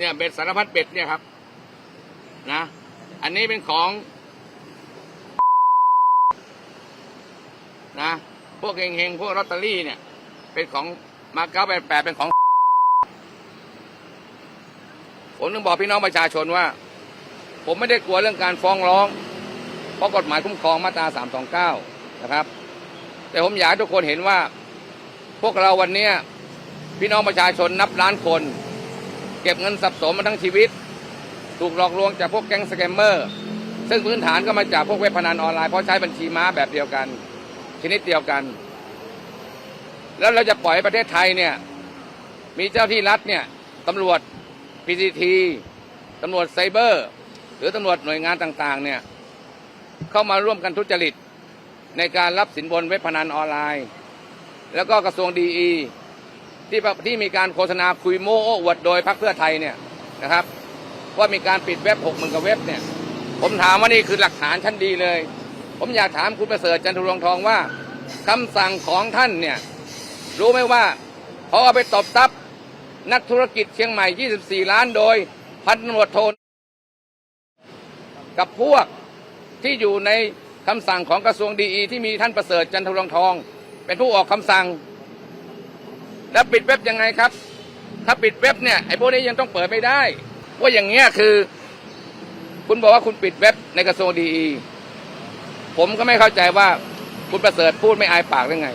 เนี่ยเบ็ดสารพัดเบ็ดเนี่ยครับนะ อันนี้เป็นของนะพวกเฮงๆพวกลอตเตอรี่เนี่ย เป็นของมาเก๊าแปดแปดเป็นของผมต้องบอกพี่น้องประชาชนว่า ผมไม่ได้กลัวเรื่องการฟ้องร้อง เพราะกฎหมายคุ้มครองมาตรา329นะครับ แต่ผมอยากให้ทุกคนเห็นว่า พวกเราวันนี้พี่น้องประชาชนนับล้านคน เก็บเงินสับสมมาทั้งชีวิต ถูกหลอกลวงจากพวกแก๊งสแกมเมอร์ ซึ่งพื้นฐานก็มาจากพวกเว็บพนันออนไลน์เพราะใช้บัญชีม้าแบบเดียวกัน ชนิดเดียวกัน แล้วเราจะปล่อยให้ประเทศไทยเนี่ย มีเจ้าที่รัฐเนี่ยตำรวจ PCT ตำรวจไซเบอร์ หรือตำรวจหน่วยงานต่างๆเนี่ยเข้ามาร่วมกันทุจริตในการรับสินบนเว็บพนันออนไลน์ แล้วก็กระทรวงดีอี ที่ที่มีการโฆษณาคุยโม้โอ้อวดโดยพรรคเพื่อไทยเนี่ยนะครับ ว่ามีการปิดเว็บหกหมื่นกว่าเว็บเนี่ย ผมถามว่านี่คือหลักฐานชั้นดีเลย ผมอยากถามคุณประเสริฐจันทรวงทองว่าคำสั่งของท่านเนี่ย รู้ไหมว่าเขาเอาไปตบทรัพย์นักธุรกิจเชียงใหม่ 24 ล้านโดย พันตำรวจโทกับพวกที่อยู่ในคำสั่งของกระทรวงดีอีที่มีท่านประเสริฐจันทรวงทอง เป็นผู้ออกคำสั่ง แล้วปิดเว็บยังไงครับ ถ้าปิดเว็บเนี่ยไอ้พวกนี้ยังต้องเปิดไม่ได้ว่าอย่างเงี้ยคือ คุณบอกว่าคุณปิดเว็บในกระทรวงดีอีผมก็ไม่เข้าใจว่าคุณประเสริฐพูดไม่อายปากได้ไง